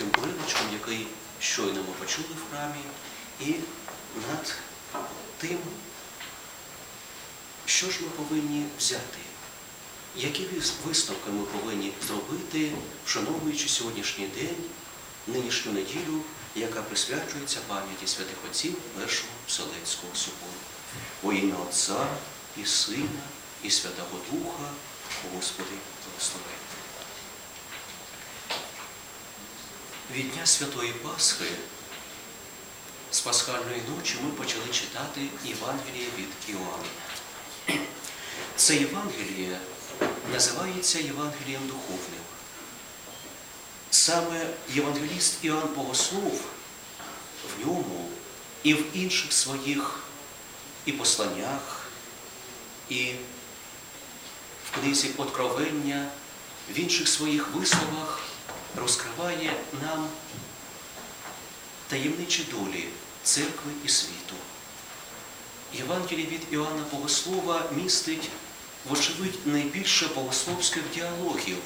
Уривочком, який щойно ми почули в храмі, і над тим, що ж ми повинні взяти, які висновки ми повинні зробити, вшановуючи сьогоднішній день, нинішню неділю, яка присвячується пам'яті святих отців Першого Вселенського собору. Во ім'я Отця і Сина, і Святого Духа, Господи, благослови. Від Дня Святої Пасхи з пасхальної ночі ми почали читати Євангеліє від Іоанна. Це Євангеліє називається Євангелієм духовним. Саме євангеліст Іоанн Богослов в ньому і в інших своїх і посланнях, і в книзі Откровення, в інших своїх висловах розкриває нам таємничі долі церкви і світу. Євангеліє від Іоанна Богослова містить, вочевидь, найбільше богословських діалогів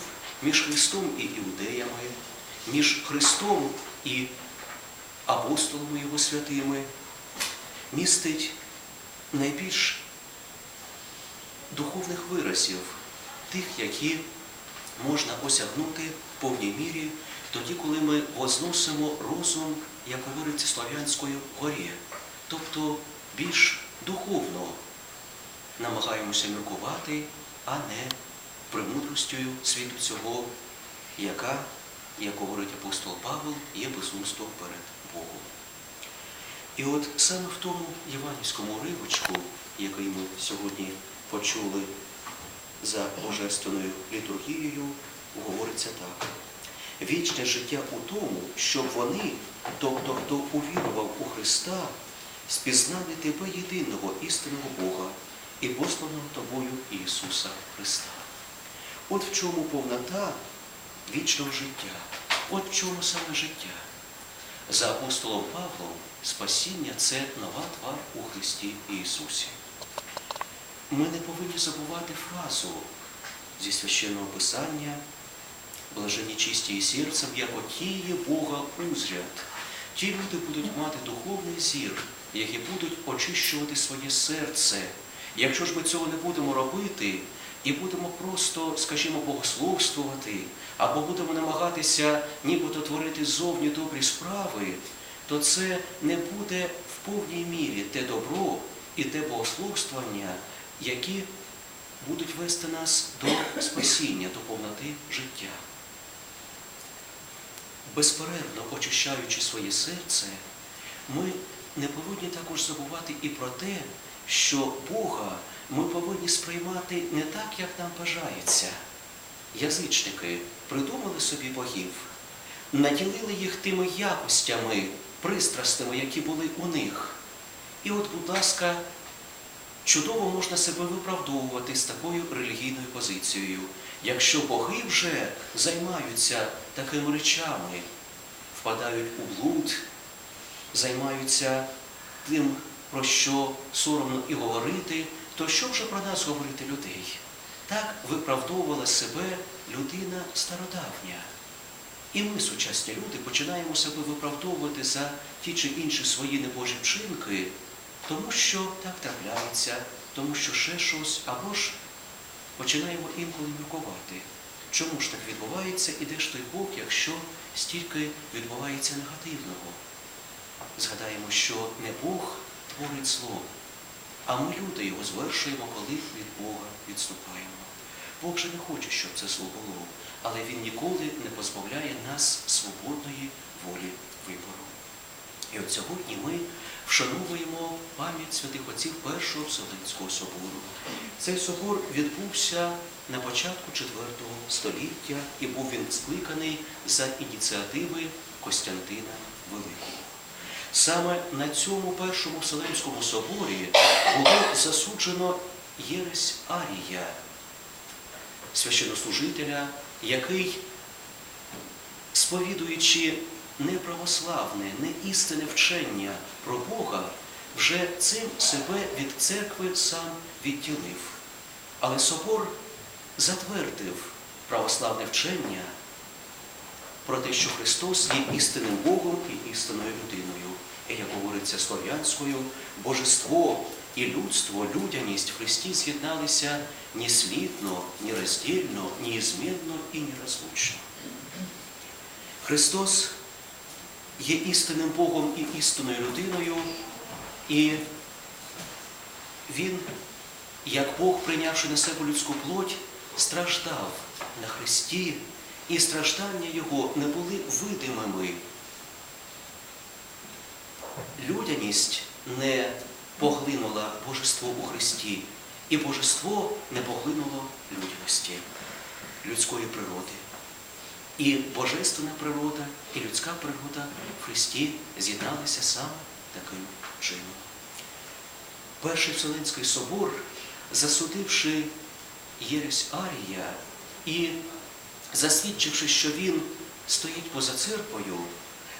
між Христом і іудеями, між Христом і апостолами Його святими, містить найбільш духовних виразів, тих, які можна осягнути повній мірі тоді, коли ми возносимо розум, як говориться слав'янською горі, тобто більш духовно намагаємося міркувати, а не премудростю світу цього, яка, як говорить апостол Павел, є безумством перед Богом. І от саме в тому євангельському уривочку, який ми сьогодні почули за божественною літургією, говориться так. Вічне життя у тому, щоб вони, тобто хто увірував у Христа, спізнали тебе єдиного істинного Бога і посланого тобою Ісуса Христа. От в чому повнота вічного життя, от в чому саме життя. За апостолом Павлом спасіння це нова твар у Христі Ісусі. Ми не повинні забувати фразу зі священного Писання блажені чисті і серцем, як отіє Бога узрят. Ті люди будуть мати духовний зір, які будуть очищувати своє серце. Якщо ж ми цього не будемо робити і будемо просто, скажімо, богословствувати, або будемо намагатися нібито творити зовні добрі справи, то це не буде в повній мірі те добро і те богословствування, які будуть вести нас до спасіння, до повноти життя. Безперервно очищаючи своє серце, ми не повинні також забувати і про те, що Бога ми повинні сприймати не так, як нам бажається. Язичники придумали собі богів, наділили їх тими якостями, пристрастими, які були у них. І от, будь ласка, чудово можна себе виправдовувати з такою релігійною позицією. Якщо боги вже займаються такими речами, впадають у блуд, займаються тим, про що соромно і говорити, то що вже про нас говорити людей? Так виправдовувала себе людина стародавня. І ми, сучасні люди, починаємо себе виправдовувати за ті чи інші свої небожі вчинки, тому що так трапляється, тому що ще щось, або ж починаємо інколи міркувати. Чому ж так відбувається і де ж той Бог, якщо стільки відбувається негативного? Згадаємо, що не Бог творить зло, а ми, люди, його звершуємо, коли від Бога відступаємо. Бог же не хоче, щоб це зло було, але Він ніколи не позбавляє нас свободної волі вибору. І от сьогодні ми вшановуємо пам'ять святих отців Першого Вселенського собору. Цей собор відбувся на початку IV століття і був він скликаний за ініціативи Костянтина Великого. Саме на цьому першому Вселенському соборі було засуджено Єресь Арія, священнослужителя, який, сповідуючи неправославне, не істинне вчення про Бога, вже цим себе від церкви сам відділив. Але собор затвердив православне вчення про те, що Христос є істинним Богом і істинною людиною. І як говориться слов'янською, божество і людство, людяність в Христі з'єдналися ні слідно, ні роздільно, ні ізмінно і ні розлучно. Христос є істинним Богом і істинною людиною, і Він, як Бог, прийнявши на себе людську плоть, страждав на Христі, і страждання Його не були видимими. Людяність не поглинула божество у Христі, і божество не поглинуло людяності, людської природи. І божественна природа, і людська природа в Христі з'єдналися саме таким чином. Перший Вселенський собор, засудивши Єресь Арія і засвідчивши, що він стоїть поза церквою,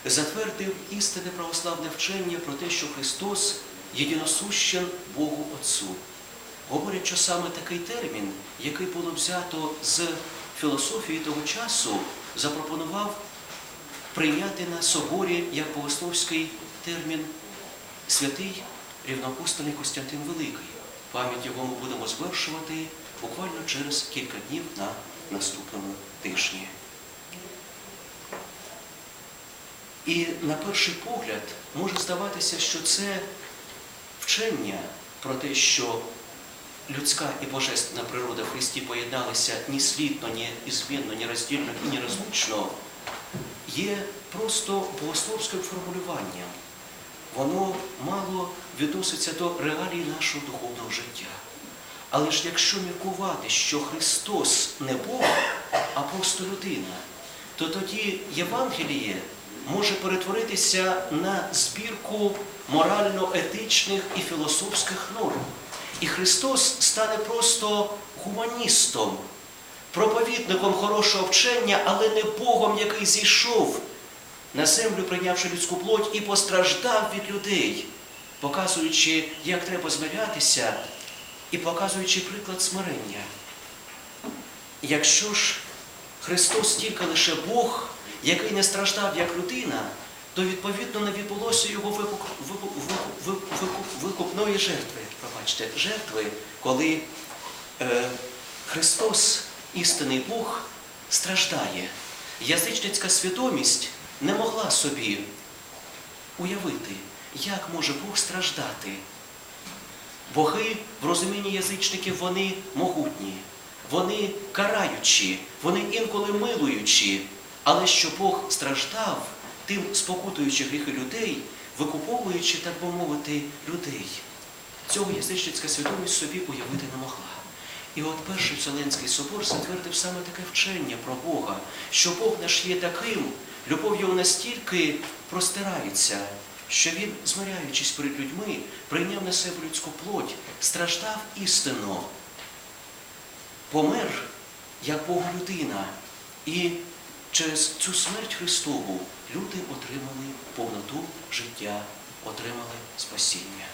затвердив істинне православне вчення про те, що Христос єдиносущен Богу Отцу. Говорять, що саме такий термін, який було взято з філософії того часу, запропонував прийняти на соборі як богословський термін святий рівноапостольний Костянтин Великий. Пам'ять його ми будемо звершувати буквально через кілька днів на наступному тижні. І на перший погляд може здаватися, що це вчення про те, що людська і божественна природа в Христі поєдналися ні слідно, ні ізмінно, ні роздільно і ні розлучно, є просто богословським формулюванням. Воно мало відноситься до реалій нашого духовного життя. Але ж якщо міркувати, що Христос не Бог, а просто людина, то тоді Євангеліє може перетворитися на збірку морально-етичних і філософських норм. І Христос стане просто гуманістом, проповідником хорошого вчення, але не Богом, який зійшов на землю, прийнявши людську плоть, і постраждав від людей, показуючи, як треба змирятися, і показуючи приклад смирення. Якщо ж Христос тільки лише Бог, який не страждав як людина, то відповідно не відбулося його викуп, викуп, викуп, викуп, викупної жертви. Пробачте, жертви, коли е, Христос, істинний Бог, страждає. Язичницька свідомість не могла собі уявити, як може Бог страждати. Боги в розумінні язичників вони могутні, вони караючі, вони інколи милуючі, але що Бог страждав, тим спокутуючи гріхи людей, викуповуючи, так би мовити, людей. Цього язичницька свідомість собі уявити не могла. І от перший Вселенський собор затвердив саме таке вчення про Бога, що Бог наш є таким, любов його настільки простирається, що він, змиряючись перед людьми, прийняв на себе людську плоть, страждав істинно, помер як Бог людина. І через цю смерть Христову люди отримали повноту життя, отримали спасіння.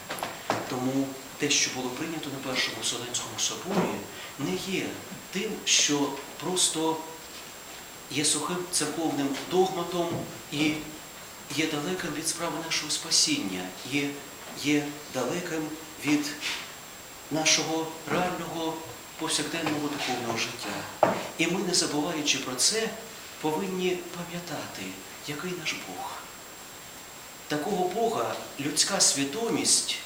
Тому те, що було прийнято на Першому Вселенському соборі, не є тим, що просто є сухим церковним догматом і є далеким від справи нашого спасіння, є, є далеким від нашого реального повсякденного духовного життя. І ми, не забуваючи про це, повинні пам'ятати, який наш Бог. Такого Бога людська свідомість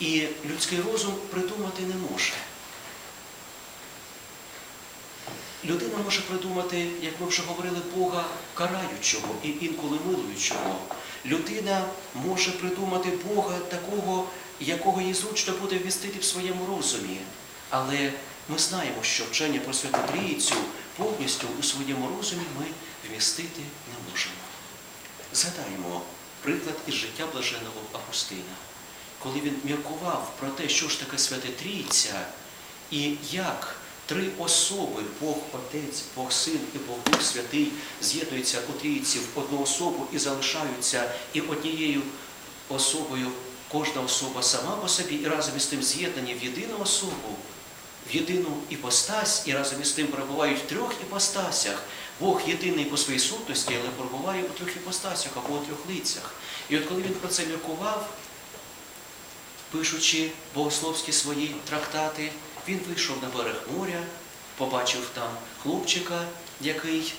і людський розум придумати не може. Людина може придумати, як ми вже говорили, Бога караючого і інколи милуючого. Людина може придумати Бога такого, якого їй зручно буде вмістити в своєму розумі. Але ми знаємо, що вчення про Святу Трійцю повністю у своєму розумі ми вмістити не можемо. Згадаємо приклад із життя блаженого Августина, коли він міркував про те, що ж таке Свята Трійця, і як три особи, Бог Отець, Бог Син і Бог Дух Святий, з'єднуються у трійці в одну особу і залишаються і однією особою кожна особа сама по собі, і разом із тим з'єднані в єдину особу, в єдину іпостась, і разом із тим перебувають в трьох іпостасях, Бог єдиний по своїй сутності, але перебуває у трьох іпостасях або у трьох лицях. І от коли він про це міркував, пишучи богословські свої трактати, він вийшов на берег моря, побачив там хлопчика, який,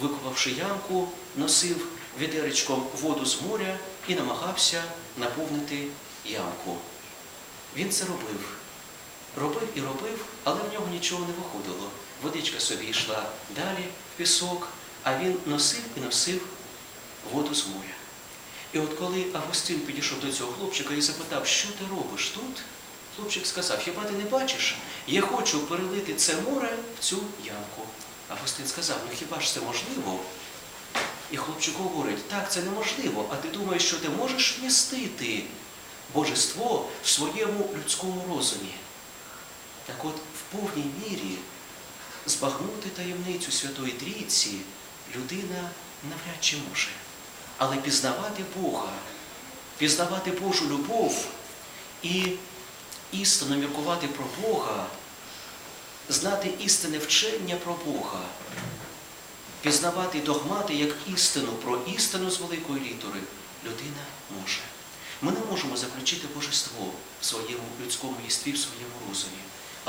викопавши ямку, носив відеречком воду з моря і намагався наповнити ямку. Він це робив. Робив і робив, але в нього нічого не виходило. Водичка собі йшла далі в пісок, а він носив і носив воду з моря. І от коли Августин підійшов до цього хлопчика і запитав, що ти робиш тут, хлопчик сказав, хіба ти не бачиш? Я хочу перелити це море в цю ямку. Августин сказав, ну хіба ж це можливо? І хлопчик говорить, так, це неможливо, а ти думаєш, що ти можеш вмістити божество в своєму людському розумі. Так от, в повній мірі збагнути таємницю Святої Трійці людина навряд чи може. Але пізнавати Бога, пізнавати Божу любов і істинно міркувати про Бога, знати істинне вчення про Бога, пізнавати догмати як істину про істину з великої літери людина може. Ми не можемо заключити божество в своєму людському єстві, в своєму розумі,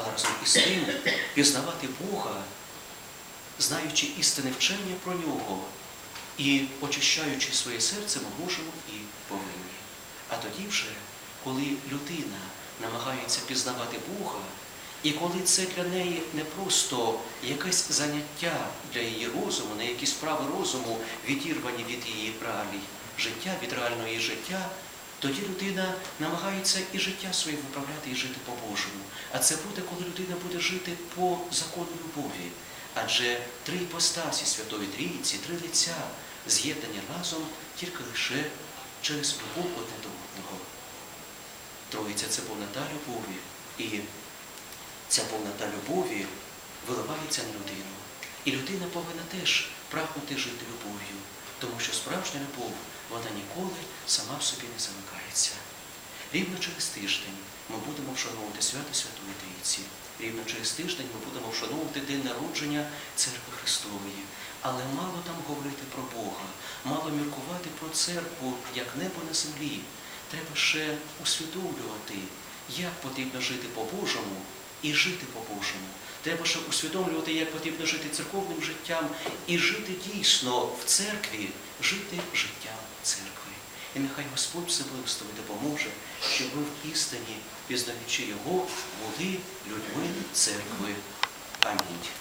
але разом із тим пізнавати Бога, знаючи істинне вчення про нього і очищаючи своє серце, ми можемо і повинні. А тоді вже, коли людина намагається пізнавати Бога, і коли це для неї не просто якесь заняття для її розуму, не якісь справи розуму, відірвані від її реалій життя, від реального її життя, тоді людина намагається і життя своє виправляти і жити по-божому. А це буде, коли людина буде жити по закону любові. Адже три іпостасі Святої Трійці, три лиця з'єднані разом тільки лише через любов одне до одного. Троїця це повнота любові. І ця повнота любові виливається на людину. І людина повинна теж прагнути жити любов'ю, тому що справжня любов, вона ніколи сама в собі не замикається. Рівно через тиждень ми будемо вшановувати свято Святої Трійці. Рівно через тиждень ми будемо вшановувати день народження Церкви Христової. Але мало там говорити про Бога, мало міркувати про церкву як небо на землі. Треба ще усвідомлювати, як потрібно жити по-божому і жити по-божому. Треба ще усвідомлювати, як потрібно жити церковним життям і жити дійсно в церкві, жити життям церкви. І нехай Господь Всеблагословить допоможе, щоб ви в істині, пізнаючи Його, були людьми церкви. Амінь.